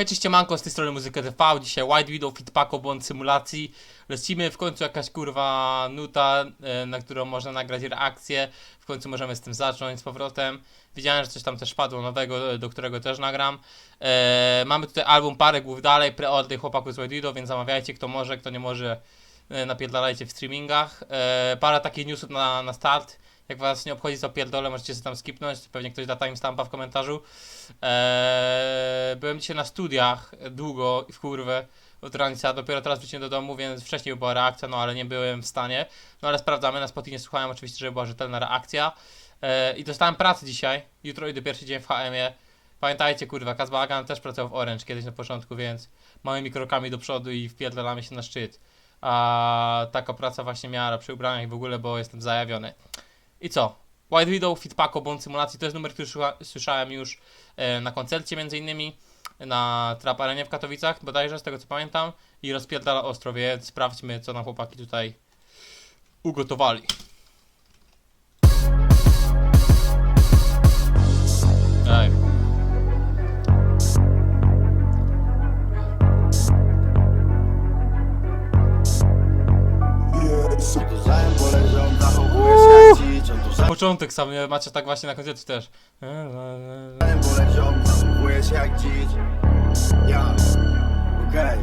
Hej, manko, z tej strony Muzyka TV, dzisiaj White Widow, Fitpako, błąd symulacji. Lecimy w końcu jakaś kurwa nuta, e, na którą można nagrać reakcję. W końcu możemy z tym zacząć z powrotem. Widziałem, że coś tam też padło nowego, e, do którego też nagram. E, mamy tutaj album parę głów dalej, preordy chłopaków z White Widow, więc zamawiajcie, kto może, kto nie może, e, napierdalajcie w streamingach. E, parę takich newsów na, na start. Jak was nie obchodzi, to pierdolę, możecie sobie tam skipnąć. Pewnie ktoś da timestampa w komentarzu. Eee, byłem dzisiaj na studiach długo i w kurwę od rańca, dopiero teraz wróciłem do domu, więc wcześniej była reakcja, no ale nie byłem w stanie. No ale sprawdzamy, na Spotify słuchałem oczywiście, żeby była rzetelna reakcja. Eee, I dostałem pracę dzisiaj, jutro idę pierwszy dzień w HM-ie. Pamiętajcie, kurwa, Kazbagan też pracował w Orange kiedyś na początku, więc małymi krokami do przodu i wpierdalamy się na szczyt. A taka praca właśnie miała przy ubraniach w ogóle, bo jestem zajawiony. I co? White Widow, Fitpako, Bond Simulacji to jest numer, który słyszałem już e, na koncercie między innymi na Trap Arenie w Katowicach bodajże, z tego co pamiętam i rozpierdala ostro, więc sprawdźmy co nam chłopaki tutaj ugotowali. Ej. Początek sam, nie? macie tak właśnie na koncercie też. poleżał, zachowuje się jak dzicz Ja, okej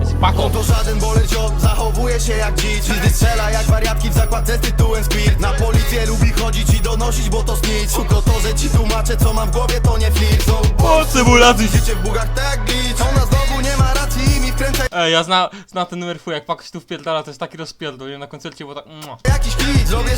Jest Pako. To żaden ziom, zachowuje się jak dzicz Gdy strzela jak wariatki w zakładce z tytułem Squirt Na policję lubi chodzić i donosić, bo to snitch Tylko to, że ci tłumaczę co mam w głowie to nie flirt Są O, symulacji! Życie w bugach tak glitch Ona znowu nie ma racji i mi wkręca Ej, ja zna, znam ten numer fuj, jak Pako się tu wpierdala, to jest taki rozpierdol, nie? Na koncercie było tak... mua. Jakiś zrobię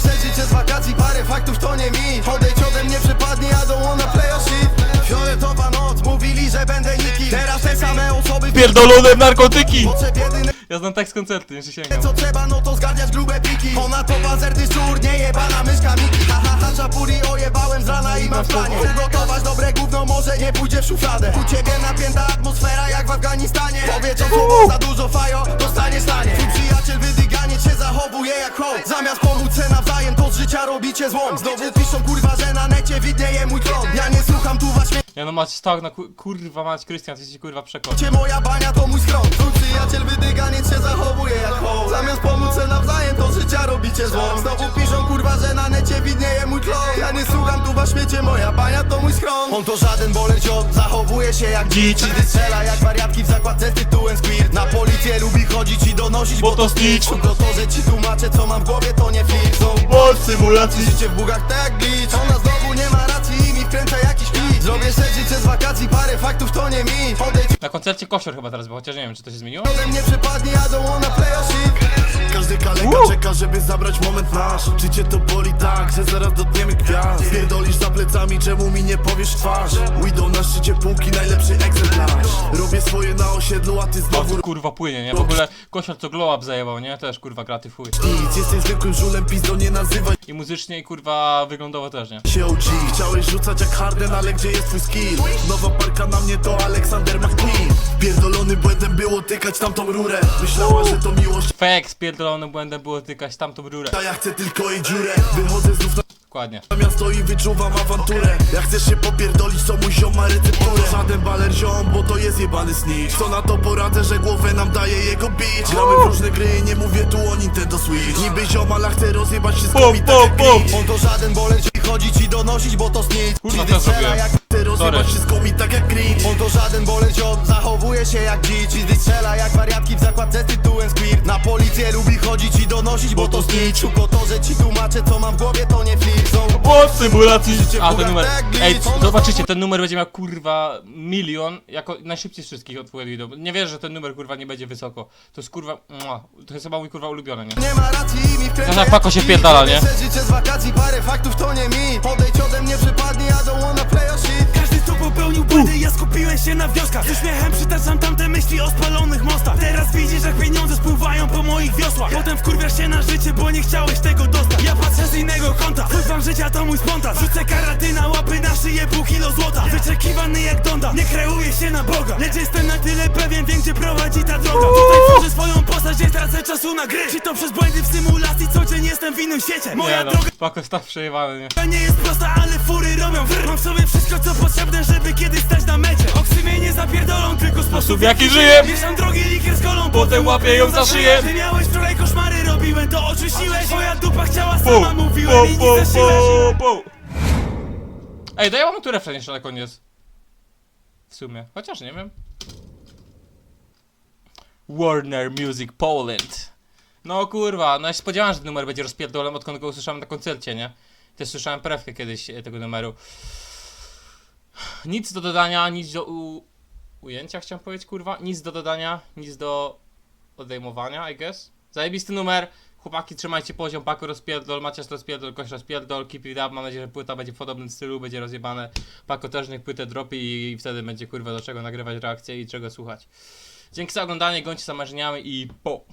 wakacji Parę faktów to nie mi Odejdź ode mnie przepadnie, I don't wanna play your shit Fioletowa noc, mówili, że będę Teraz te same osoby Pierdolone narkotyki! Potrzeb jedyne Ja znam tekst koncertu, nie sięgam. co trzeba, no to zgarniać grube piki Ona to pancerny szczur, nie jebana myszka Miki. Ha ha ha, czapuri ojebałem z rana i mam w planie. Ugotować dobre gówno, może nie pójdzie w szufladę. U ciebie napięta atmosfera jak w Afganistanie. Powiedz o słowo, za dużo fajo, dostanie stanie Twój przyjaciel wydyganiec się zachowuje jak hołd Zamiast pomóc se nawzajem, to z życia robicie złom. Znowu piszą kurwa, że na necie widnieje mój tron Ja nie słucham tu was Ja no macie tak, no ku- kurwa mać, Krystian, ty się kurwa przekon. Cię moja bania to mój schron Twój śmiecie, moja bania to mój schron On to żaden boler ziom, zachowuje się jak dzicz Gdy strzela jak wariatki w zakładce z tytułem Squirt Na policję lubi chodzić i donosić, bo, to snitch. Tylko to, że ci tłumaczę co mam w głowie to nie flirt Są Bol symulacji! Życie w bugach tak jak glitch. Ona znowu nie ma racji i mi wkręca jakiś klip Zrobię se życie z wakacji, parę faktów to nie mi. Odejdź. Na koncercie Kosior chyba teraz był, chociaż nie wiem, czy to się zmieniło. ode mnie przepadnie, I don't wanna play your shit Każdy! Czeka, żeby zabrać moment nasz Czy cię to boli tak, że zaraz dotkniemy gwiazd Pierdolisz za plecami, czemu mi nie powiesz twarz Widow na szczycie półki, najlepszy egzemplarz Robię swoje na osiedlu, a ty O, znowu tu, kurwa płynie, nie? W ogóle Kosior co glow up zajebał, nie? Też kurwa graty fuj. nic Jesteś zwykłym żulem, pizdo nie nazywaj I muzycznie i kurwa wyglądowo też, nie? się OG Chciałeś rzucać jak Harden, ale gdzie jest twój skill? Nowa parka na mnie to Aleksander McQueen Pierdolony błędem było tykać tamtą rurę Myślała, że to miłość, Fake spierdolonym błędem było tykać tamtą rurę. a ja chcę tylko jej dziurę Wychodzę znów na Dokładnie. Na miasto i wyczuwam awanturę Jak chcesz się popierdolić, to mój ziom ma recepturę Żaden baler ziom, bo to jest jebany snitch Co na to poradzę, że głowę nam daje jego bitch Gramy w różne gry, nie mówię tu Switch Niby ziom, ale chcę rozjebać wszystko Pum, mi tak pum, jak pum. glitch On to żaden boler, żeby chodzić i donosić, bo to snitch Kurwa, Gdy też strzela zrobiłem. jak Chcę rozjebać Sorry. wszystko mi tak jak cringe On to żaden boler ziom, zachowuje się jak dzicz Gdy strzela jak wariatki w zakładce z tytułem Squirt Na policję lubi chodzić i donosić, bo to snitch Tylko to, że ci tłumaczę co mam w głowie to nie flirt Są O, symulacji! A, ten numer. tak Ej, zobaczycie, ten numer będzie miał kurwa milion, jako najszybciej z wszystkich od Widow. Nie wierzę, że ten numer kurwa nie będzie wysoko. To jest kurwa, mua, to jest chyba mój kurwa ulubiony, nie? Nie ma racji i mi wkręca Zobacz, jak Pako się jakiś pierdala, klip. nie? Życie z wakacji, parę faktów to nie mi Odejdź błędy, ja skupiłem się na wnioskach Z uśmiechem przytaczam tamte myśli o spalonych mostach. Teraz widzisz jak pieniądze spływają po moich wiosłach. Potem wkurwiasz się na życie, bo nie chciałeś tego dostać. Ja patrzę z innego kąta, wpływam życia to mój spontan Rzucę karaty na łapy, na szyję pół kilo złota. Wyczekiwany jak Donda, nie kreuję się na Boga. Lecz jestem na tyle pewien, wiem gdzie prowadzi ta droga. Tutaj tworzę swoją postać, nie tracę czasu na gry. Czy to przez błędy w symulacji, co dzień jestem w innym świecie? Moja Nie no, droga Pako jest tak przejebany, nie? nie jest prosta, ale fury robią wr. Mam w sobie wszystko co potrzebne, sposób w jaki żyję Mieszam drogi likier z kolą, Potem łapię ją za szyję. Ty miałeś wczoraj koszmary, robiłem to, oczyściłeś. Twoja dupa chciała sama, pu, mówiłem i nic pu, pu, pu. Ej, daj mam tu refren jeszcze na koniec? W sumie, chociaż nie wiem. Warner Music Poland. No kurwa, no ja się spodziewałem, że ten numer będzie rozpierdolem odkąd go usłyszałem na koncercie, nie? Też słyszałem prewkę kiedyś e, tego numeru. Nic do dodania, nic do u... ujęcia chciałem powiedzieć, kurwa Nic do dodania, nic do odejmowania, I guess Zajebisty numer Chłopaki, trzymajcie poziom, Paku rozpierdol, Macias rozpierdol, Koś rozpierdol, keep it up, mam nadzieję, że płyta będzie w podobnym stylu, będzie rozjebane. Paku też niech płytę dropi i wtedy będzie kurwa do czego nagrywać reakcje i czego słuchać. Dzięki za oglądanie, gońcie za marzeniami i po!